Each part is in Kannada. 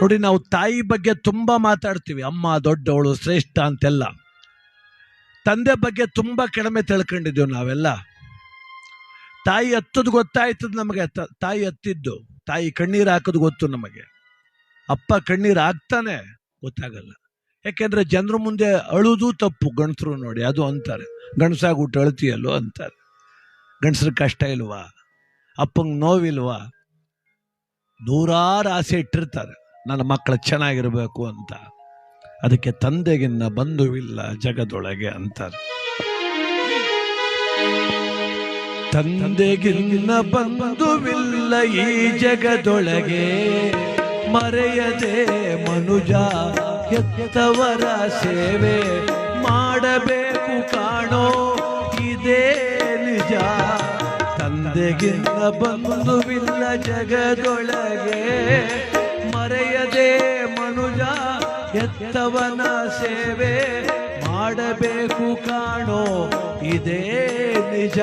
ನೋಡಿ, ನಾವು ತಾಯಿ ಬಗ್ಗೆ ತುಂಬಾ ಮಾತಾಡ್ತೀವಿ. ಅಮ್ಮ ದೊಡ್ಡವಳು, ಶ್ರೇಷ್ಠ ಅಂತೆಲ್ಲ. ತಂದೆ ಬಗ್ಗೆ ತುಂಬಾ ಕಡಿಮೆ ತಿಳ್ಕೊಂಡಿದ್ದೀವಿ ನಾವೆಲ್ಲ. ತಾಯಿ ಹತ್ತದ್ ಗೊತ್ತಾಯ್ತದ ನಮಗೆ. ತಾಯಿ ಹತ್ತಿದ್ದು. ತಾಯಿ ಕಣ್ಣೀರು ಹಾಕೋದು ಗೊತ್ತು ನಮಗೆ. ಅಪ್ಪ ಕಣ್ಣೀರು ಹಾಕ್ತಾನೆ, ಗೊತ್ತಾಗಲ್ಲ. ಯಾಕೆಂದ್ರೆ ಜನರ ಮುಂದೆ ಅಳುದು ತಪ್ಪು, ಗಂಡಸರು ನೋಡಿ, ಅದು ಅಂತಾರೆ. ಗಂಡಸಾಗ್ಬಿಟ್ಟು ಅಳ್ತೀಯಲ್ಲೋ ಅಂತಾರೆ. ಗಂಡಸ್ರ ಕಷ್ಟ ಇಲ್ವಾ? ಅಪ್ಪಂಗೆ ನೋವಿಲ್ವಾ? ನೂರಾರು ಆಸೆ ಇಟ್ಟಿರ್ತಾರೆ. ನನ್ನ ಮಕ್ಕಳು ಚೆನ್ನಾಗಿರಬೇಕು ಅಂತ. ಅದಕ್ಕೆ ತಂದೆಗಿನ್ನ ಬಂಧುವಿಲ್ಲ ಜಗದೊಳಗೆ ಅಂತಾರೆ. ತಂದೆಗಿನ್ನ ಬಂಧುವಿಲ್ಲ ಈ ಜಗದೊಳಗೆ ಮರೆಯದೆ ಮನುಜ ಹೆತ್ತವರ ಸೇವೆ ಮಾಡಬೇಕು ಕಾಣೋ ಇದೇ ನಿಜ. ತಂದೆಗಿನ್ನ ಬಂಧುವಿಲ್ಲ ಜಗದೊಳಗೆ ಮರೆಯದೆ ಮನುಜ ಎತ್ತವನ ಸೇವೆ ಮಾಡಬೇಕು ಕಾಣೋ ಇದೇ ನಿಜ.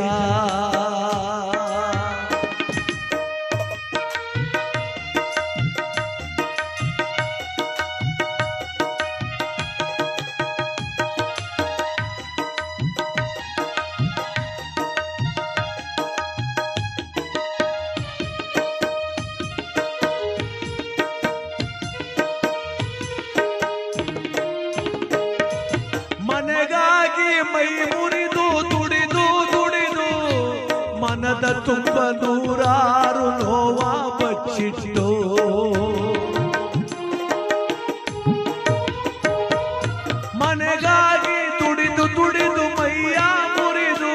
ನೂರಾರು ನೋವ ಬಚ್ಚಿಟ್ಟು ಮನೆಗಾಗಿ ತುಡಿದು ತುಡಿದು ಮೈಯ ಮುರಿದು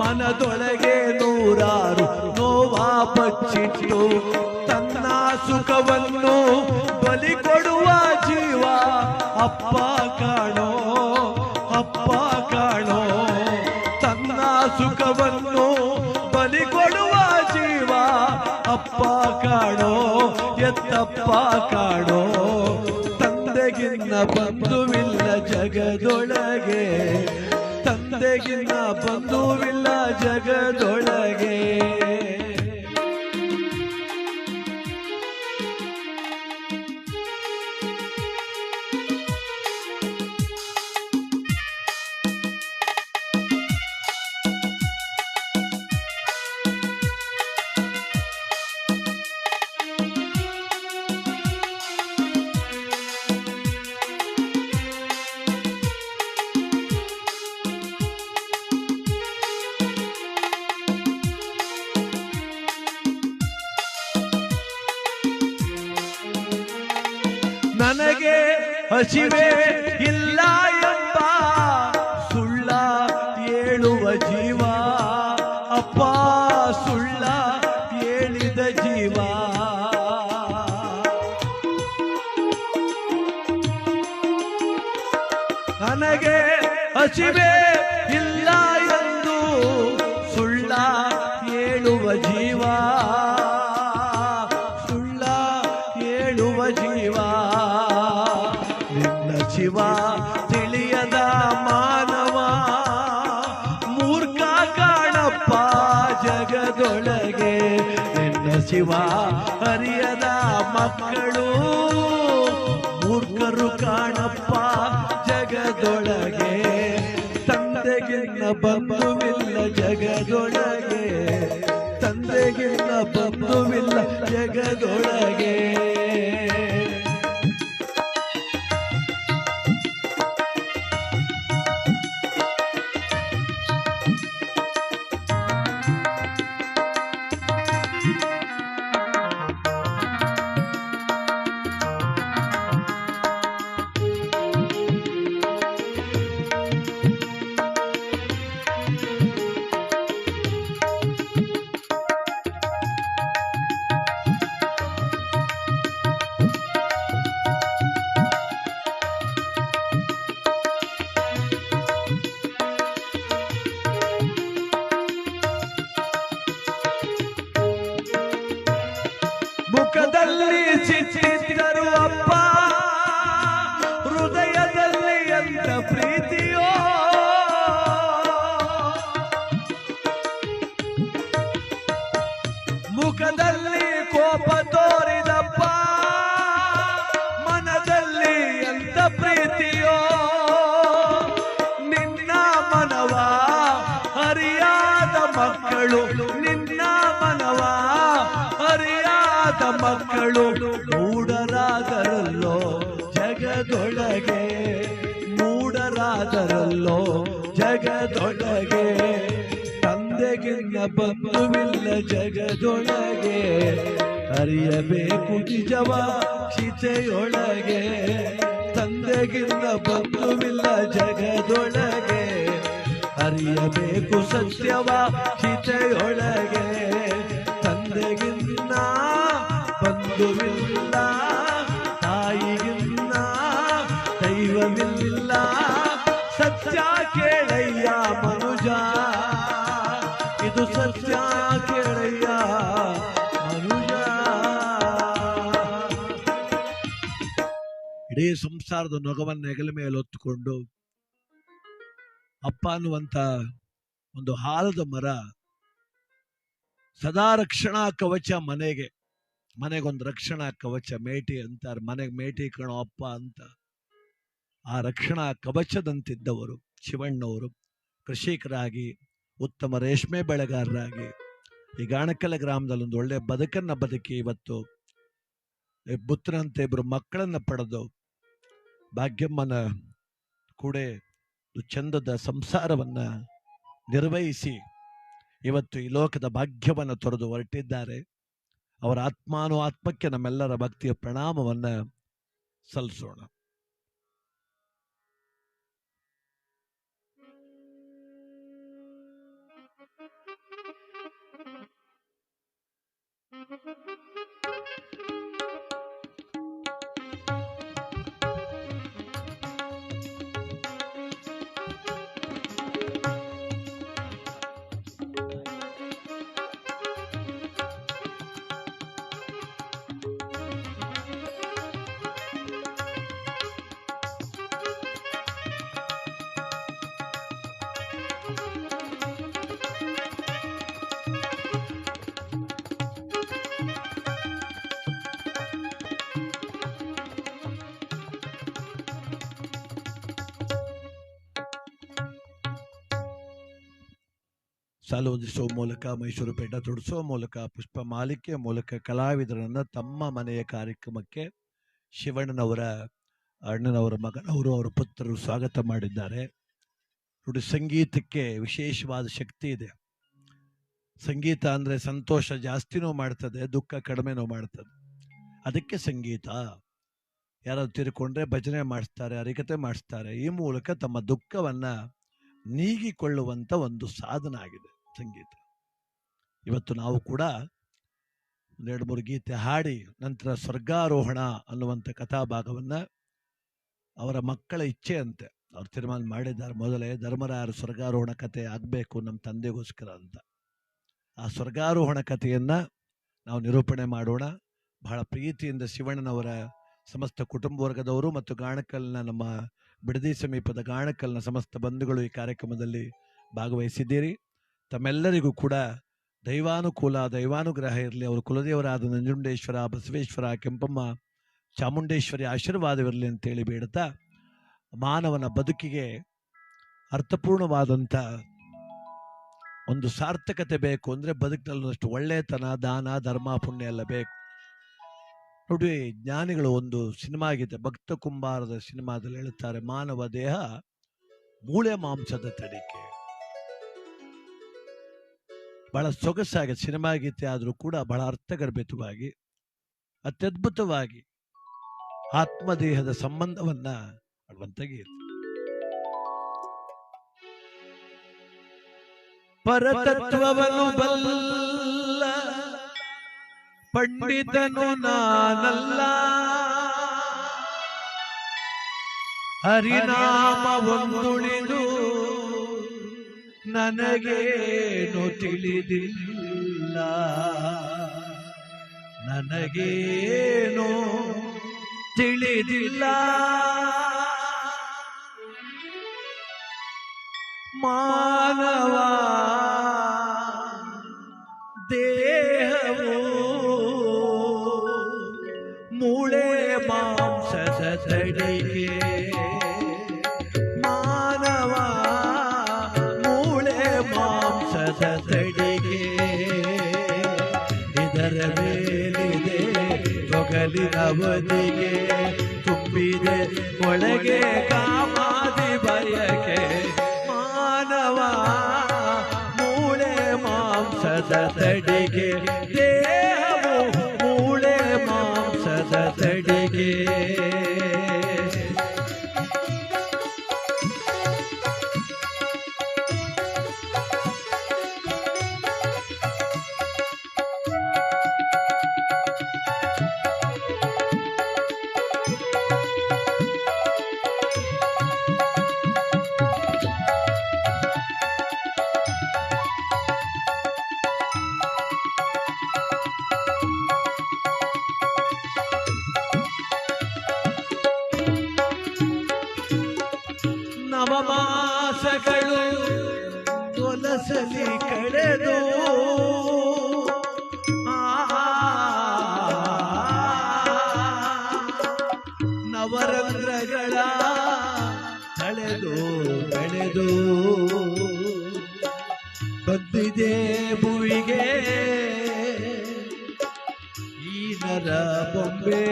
ಮನದೊಳಗೆ ನೂರಾರು ನೋವ ಬಚ್ಚಿಟ್ಟು ತನ್ನ ಸುಖವನ್ನು ತಂದೆಗಿನ್ನ ಬಂಧುವಿಲ್ಲ ಜಗದೊಳಗೆ. ಹಸಿವೆ ಇಲ್ಲ ಎಂಬ ಸುಳ್ಳ ಹೇಳುವ ಜೀವ. ಅಪ್ಪ, ಸುಳ್ಳ ಹೇಳಿದ ಜೀವ. ನನಗೆ ಹಸಿವೆ ಇಲ್ಲ ಎಂದು ಸುಳ್ಳ ಹೇಳುವ ಜೀವ. ಮೂರ್ಖರು ಕಾಣಪ್ಪ ಜಗದೊಳಗೆ ತಂದೆಗಿನ್ನ ಬಂಧುವಿಲ್ಲ ಜಗದೊಳಗೆ. बदल चित्र ಮಕ್ಕಳು ಮೂಡರಾದರಲ್ಲೋ ಜಗದೊಳಗೆ ಮೂಡರಾದರಲ್ಲೋ ಜಗದೊಳಗೆ ತಂದೆಗಿನ್ನ ಬಂಧುವಿಲ್ಲ ಜಗದೊಳಗೆ. ಅರಿಯಬೇಕು ನಿಜವ ಚಿತೆಯೊಳಗೆ ತಂದೆಗಿನ್ನ ಬಂಧುವಿಲ್ಲ ಜಗದೊಳಗೆ. ಅರಿಯಬೇಕು ಸತ್ಯವ ಚಿತೆಯೊಳಗೆ ಸಂಸಾರದ ನೊಗವನ್ನು ಹೆಗಲ ಮೇಲೆ ಹೊತ್ತುಕೊಂಡು ಅಪ್ಪ ಅನ್ನುವಂತ ಒಂದು ಹಾಲದ ಮರ ಸದಾ ರಕ್ಷಣಾ ಕವಚ ಮನೆಗೆ ಮನೆಗೊಂದು ರಕ್ಷಣಾ ಕವಚ, ಮೇಟಿ ಅಂತಾರೆ, ಮನೆಗೆ ಮೇಟಿ ಕಣೋ ಅಪ್ಪ ಅಂತ. ಆ ರಕ್ಷಣಾ ಕವಚದಂತಿದ್ದವರು ಶಿವಣ್ಣವರು, ಕೃಷಿಕರಾಗಿ, ಉತ್ತಮ ರೇಷ್ಮೆ ಬೆಳೆಗಾರರಾಗಿ, ಈ ಗಾಣಕಲ ಗ್ರಾಮದಲ್ಲಿ ಒಂದು ಒಳ್ಳೆಯ ಬದುಕನ್ನು ಬದುಕಿ ಇವತ್ತು ಪುತ್ರನಂತೆ ಇಬ್ಬರು ಮಕ್ಕಳನ್ನ ಪಡೆದು ಭಾಗ್ಯಮ್ಮನ ಕೂಡ ಚಂದದ ಸಂಸಾರವನ್ನ ನಿರ್ವಹಿಸಿ ಇವತ್ತು ಈ ಲೋಕದ ಭಾಗ್ಯವನ್ನು ತೊರೆದು ಹೊರಟಿದ್ದಾರೆ. ಅವರ ಆತ್ಮಾನು ಆತ್ಮಕ್ಕೆ ನಮ್ಮೆಲ್ಲರ ಭಕ್ತಿಯ ಪ್ರಣಾಮವನ್ನ ಸಲ್ಲಿಸೋಣ. ಸಾಲು ಹೊಂದಿಸುವ ಮೂಲಕ ಮೈಸೂರು ಪೇಟ ತೊಡಿಸುವ ಮೂಲಕ ಪುಷ್ಪ ಮಾಲಿಕೆಯ ಮೂಲಕ ಕಲಾವಿದರನ್ನು ತಮ್ಮ ಮನೆಯ ಕಾರ್ಯಕ್ರಮಕ್ಕೆ ಶಿವಣ್ಣನವರ, ಅಣ್ಣನವರ ಮಗನವರು, ಅವರ ಪುತ್ರರು ಸ್ವಾಗತ ಮಾಡಿದ್ದಾರೆ. ನೋಡಿ, ಸಂಗೀತಕ್ಕೆ ವಿಶೇಷವಾದ ಶಕ್ತಿ ಇದೆ. ಸಂಗೀತ ಅಂದರೆ ಸಂತೋಷ ಜಾಸ್ತಿನೂ ಮಾಡ್ತದೆ, ದುಃಖ ಕಡಿಮೆನೂ ಮಾಡ್ತದೆ. ಅದಕ್ಕೆ ಸಂಗೀತ. ಯಾರಾದ್ರು ತಿರ್ಕೊಂಡ್ರೆ ಭಜನೆ ಮಾಡಿಸ್ತಾರೆ ಅರಿಕತೆ ಮಾಡಿಸ್ತಾರೆ. ಈ ಮೂಲಕ ತಮ್ಮ ದುಃಖವನ್ನ ನೀಗಿಕೊಳ್ಳುವಂತ ಒಂದು ಸಾಧನ ಆಗಿದೆ. ಸಂಗೀತ. ಇವತ್ತು ನಾವು ಕೂಡ ಒಂದೆರಡು ಮೂರು ಗೀತೆ ಹಾಡಿ ನಂತರ ಸ್ವರ್ಗಾರೋಹಣ ಅನ್ನುವಂಥ ಕಥಾಭಾಗವನ್ನು ಅವರ ಮಕ್ಕಳ ಇಚ್ಛೆಯಂತೆ ಅವ್ರು ತೀರ್ಮಾನ ಮಾಡಿದ್ದಾರೆ. ಮೊದಲೇ ಧರ್ಮರಾಯರ ಸ್ವರ್ಗಾರೋಹಣ ಕಥೆ ಆಗಬೇಕು ನಮ್ಮ ತಂದೆಗೋಸ್ಕರ ಅಂತ. ಆ ಸ್ವರ್ಗಾರೋಹಣ ಕಥೆಯನ್ನು ನಾವು ನಿರೂಪಣೆ ಮಾಡೋಣ. ಬಹಳ ಪ್ರೀತಿಯಿಂದ ಶಿವಣ್ಣನವರ ಸಮಸ್ತ ಕುಟುಂಬ ವರ್ಗದವರು ಮತ್ತು ಗಾಣಕಲ್ನ ನಮ್ಮ ಬಿಡದಿ ಸಮೀಪದ ಗಾಣಕಲ್ನ ಸಮಸ್ತ ಬಂಧುಗಳು ಈ ಕಾರ್ಯಕ್ರಮದಲ್ಲಿ ಭಾಗವಹಿಸಿದ್ದೀರಿ. ತಮ್ಮೆಲ್ಲರಿಗೂ ಕೂಡ ದೈವಾನುಕೂಲ, ದೈವಾನುಗ್ರಹ ಇರಲಿ. ಅವರು ಕುಲದೇವರಾದ ನಂಜುಂಡೇಶ್ವರ, ಬಸವೇಶ್ವರ, ಕೆಂಪಮ್ಮ, ಚಾಮುಂಡೇಶ್ವರಿ ಆಶೀರ್ವಾದವಿರಲಿ ಅಂತೇಳಿ ಬೇಡುತ್ತಾ, ಮಾನವನ ಬದುಕಿಗೆ ಅರ್ಥಪೂರ್ಣವಾದಂಥ ಒಂದು ಸಾರ್ಥಕತೆ ಬೇಕು ಅಂದರೆ ಬದುಕಿನಲ್ಲಿ ಒಂದಷ್ಟು ಒಳ್ಳೆತನ, ದಾನ, ಧರ್ಮ, ಪುಣ್ಯ ಎಲ್ಲ ಬೇಕು. ನೋಡಿ, ಜ್ಞಾನಿಗಳು ಒಂದು ಸಿನಿಮಾ ಆಗಿದೆ. ಭಕ್ತ ಕುಂಬಾರದ ಸಿನಿಮಾದಲ್ಲಿ ಹೇಳುತ್ತಾರೆ ಮಾನವ ದೇಹ ಮೂಳೆ ಮಾಂಸದ ತಡಿಕೆ. ಬಹಳ ಸೊಗಸಾಗಿ ಸಿನಿಮಾ ಗೀತೆ ಆದರೂ ಕೂಡ ಬಹಳ ಅರ್ಥಗರ್ಭಿತವಾಗಿ, ಅತ್ಯದ್ಭುತವಾಗಿ ಆತ್ಮದೇಹದ ಸಂಬಂಧವನ್ನ ಮಾಡುವಂತ ಗೀತೆ. ಪರತತ್ವವನ್ನು ಬಲ್ಲ, ಪಂಡಿತನು ನಾನಲ್ಲ. ಹರಿನಾಮ ಒಂದುಳಿದು ನನಗೇನು ತಿಳಿದಿಲ್ಲ. ನನಗೇನು ತಿಳಿದಿಲ್ಲ. ಮಾನವ ದೇಹವು ಮೂಳೆ ಮಾಂಸ ತಡಿಗೆ ತೊಗಲಿನ ಬದಿಗೆ ತುಂಬಿದೆ ಒಳಗೆ ಕಾಮಾದಿ ಬಯಕೆ. ಮಾನವ ಮೂಳೆ ಮಾಂಸದ ತಡಿಗೆ ದೇಹವು ಮೂಳೆ ಮಾಂಸದ ತಡಿಗೆ. ಬಂದಿದೆ ಭುವಿಗೆ. ಈ ಬೊಂಬೆ.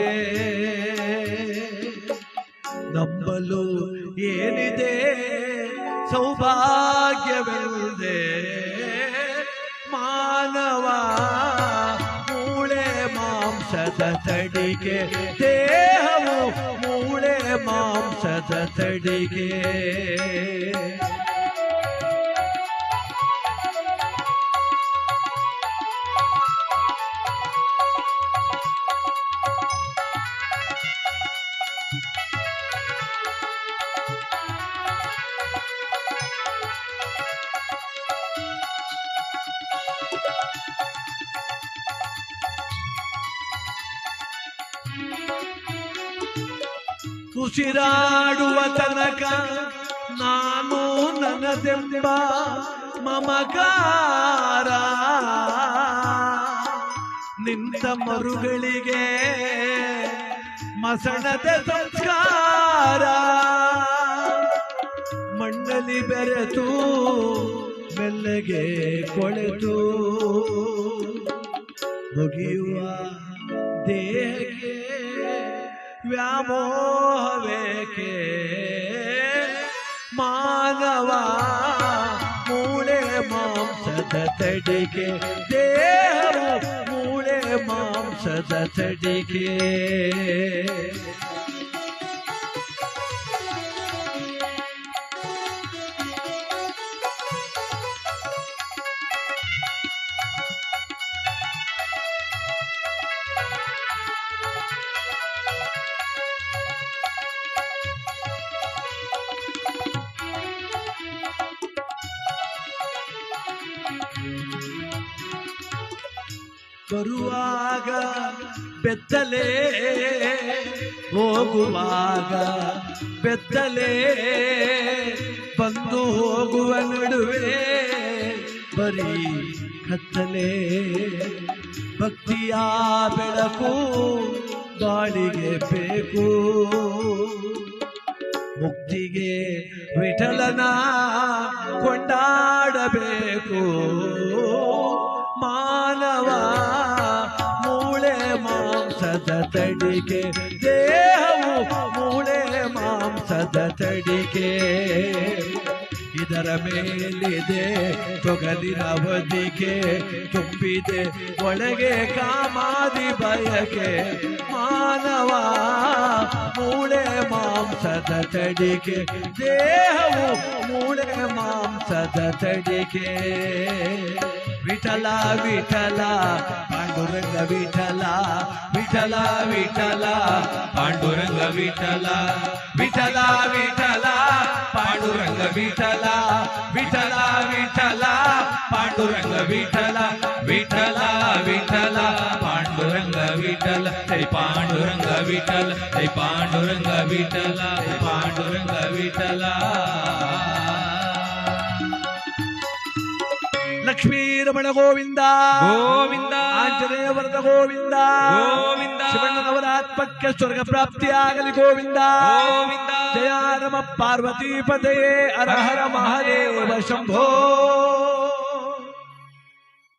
ನಂಬಲು ಏನಿದೆ? ಸೌಭಾಗ್ಯವೆಲ್ಲದೆ ಮಾನವ ಮೂಳೆ ಮಾಂಸದ ತಡಿಗೆ. ದೇಹವು ಮೂಳೆ ಮಾಂಸದ ತಡಿಗೆ. ಉಸಿರಾಡುವ ತನಕ ನಾನು ನನ್ನದೆಂಬ ಮಮಕಾರ. ನಿಂತ ಮರುಗಳಿಗೆ ಮಸಣದ ಸಂಸ್ಕಾರ. ಮಂಡಲಿ ಬೆರೆತು ಬೆಲ್ಲಗೆ ಕೊಳೆತು. ಮುಗಿಯುವ ದೇಹಕ್ಕೆ ವ್ಯಾಮೋಹವೇಕೆ ಮಾನವ ಮೂಳೆ ಮಾಂಸದ ತಡಿಗೆ ದೇಹವು ಮೂಳೆ ಮಾಂಸದ ತಡಿಗೆ ಬರುವಾಗ ಬೆತ್ತಲೆ ಹೋಗುವಾಗ ಬೆತ್ತಲೆ ಬಂದು ಹೋಗುವ ನಡುವೆ ಬರೀ ಕತ್ತಲೆ. ಭಕ್ತಿಯ ಬೆಳಕು ಬಾಳಿಗೆ ಬೇಕು. ಮುಕ್ತಿಗೆ ವಿಠಲನ ಕೊಂಡಾಡಬೇಕು. ಮೂಳೆ ಮಾಂಸದ ತಡಿಕೆ, ದೇಹವು ಮೂಳೆ ಮಾಂಸದ ತಡಿಕೆ. ಇದರ ಮೇಲಿದೆ ತೊಗಲಿನ ಬದಿಗೆ ತುಂಬಿದೆ ಒಳಗೆ ಕಾಮಾದಿ ಬಯಕೆ. ಮಾನವ ಮೂಳೆ ಮಾಂಸದ ತಡಿಕೆ, ದೇಹವು ಮೂಳೆ ಮಾಂಸದ ತಡಿಕೆ. विठला विठला पांडुरंग विठला विठला विठला पांडुरंग विठला विठला विठला पांडुरंग विठला विठला विठला पांडुरंग विठला विठला विठला पांडुरंग विठल हे पांडुरंग विठल हे पांडुरंग विठला हे पांडुरंग विठला ಲಕ್ಷ್ಮೀ ರಮಣ ಗೋವಿಂದ. ಗೋವಿಂದ. ಆಂಜನೇಯ ವರದ ಗೋವಿಂದ. ಗೋವಿಂದ. ಶಿವಣ್ಣನವರ ಆತ್ಮಕ್ಕೆ ಸ್ವರ್ಗ ಪ್ರಾಪ್ತಿಯಾಗಲಿ ಗೋವಿಂದ. ಗೋವಿಂದ. ಜಯ ನಮ ಪಾರ್ವತಿ ಪದೇ ಹರ ಹರ ಮಹಾದೇವ ಶಂಭೋ.